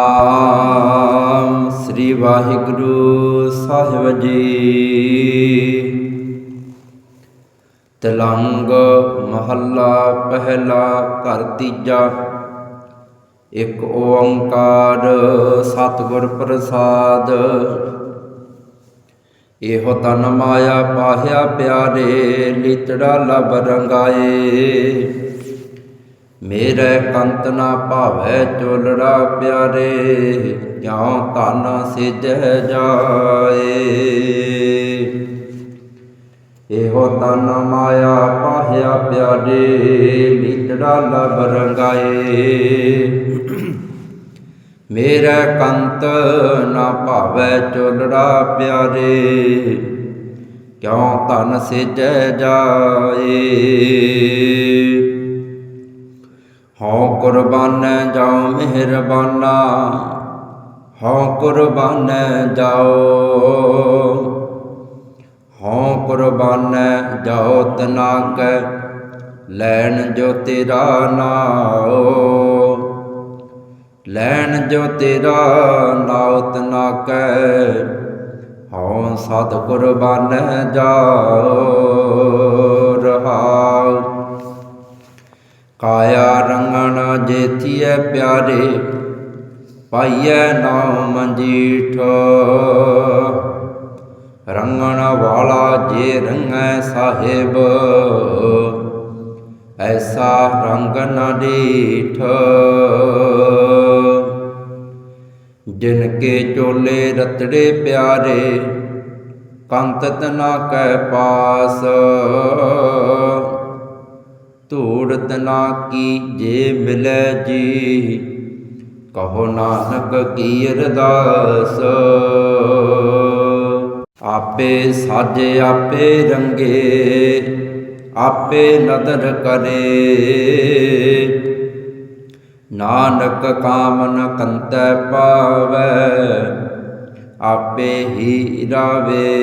ਆਮ ਸ੍ਰੀ ਵਾਹਿਗੁਰੂ ਸਾਹਿਬ ਜੀ। ਤਲੰਗ ਮਹੱਲਾ ਪਹਿਲਾ ਘਰ ਤੀਜਾ। ਇੱਕ ਓੰਕਾਰ ਸਤਿਗੁਰ ਪ੍ਰਸਾਦ। ਇਹੋ ਤਨ ਮਾਇਆ ਪਾਹਿਆ ਪਿਆਰੇ, ਲਿਤੜਾ ਲਬ ਰੰਗਾਏ। ਮੇਰੇ ਕੰਤ ਨਾ ਭਾਵੈ ਚੋਲੜਾ ਪਿਆਰੇ ਕਿਉ ਧਨ ਸਿਜੈ ਜਾਏ। ਇਹੋ ਤਨ ਮਾਇਆ ਪਾਹਿਆ ਪਿਆਰੇ ਲੀਤੜਾ ਲਬ ਰੰਗਾਏ। ਮੇਰਾ ਕੰਤ ਨਾ ਭਾਵੈ ਚੋਲੜਾ ਪਿਆਰੇ ਕਿਉ ਧਨ ਸਿਜੈ ਜਾਏ। ਹਉ ਕੁਰਬਾਨ ਜਾਉ ਮਿਹਰਬਾਨਾ ਹਉ ਕੁਰਬਾਨ ਜਾਓ। ਹਉ ਕੁਰਬਾਨ ਜਾਓ ਤਨਾਕ, ਲੈਣ ਜੋ ਤੇਰਾ ਨਾਉ। ਲੈਣ ਜੋ ਤੇਰਾ ਨਾਉ ਤਨਾਕ ਹਉ ਸਤ ਕੁਰਬਾਨ ਜਾਓ। ਜੇਤੀਐ ਪਿਆਰੇ, ਪਾਈਐ ਨਾਮ ਮੰਜੀਠ ਰੰਗਣ ਵਾਲਾ ਜੇ ਰੰਗੈ ਸਾਹਿਬ, ਐਸਾ ਰੰਗ ਨ ਡੀਠ। ਜਿਨ ਕੇ ਚੋਲੇ ਰਤੜੇ ਪਿਆਰੇ ਕੰਤ ਤਨਾ ਕੈ ਪਾਸ। ਧੂੜ ਤਨਾ ਕੀ ਜੇ ਮਿਲੈ ਜੀ। ਕਹੋ ਨਾਨਕ ਕੀ ਅਰਦਾਸ। ਆਪੇ ਸਾਜੇ, ਆਪੇ ਰੰਗੇ, ਆਪੇ ਨਦਰ ਕਰੇ। ਨਾਨਕ ਕਾਮਨ ਕੰਤੈ ਪਾਵੈ, ਆਪੇ ਹੀ ਰਾਵੇ।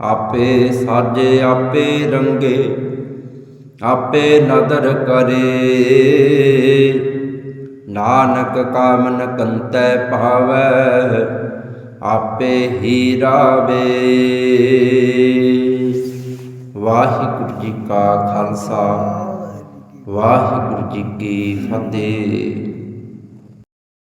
ਆਪੇ ਸਾਜੇ, ਆਪੇ ਰੰਗੇ ਆਪੇ ਨਦਰ ਕਰੇ। ਨਾਨਕ ਕਾਮਨ ਕੰਤੈ ਭਾਵੈ, ਆਪੇ ਹੀ ਰਾਵੇ ਵਾਹਿਗੁਰੂ ਜੀ ਕਾ ਖਾਲਸਾ, ਵਾਹਿਗੁਰੂ ਜੀ ਕੀ ਫਤਿਹ।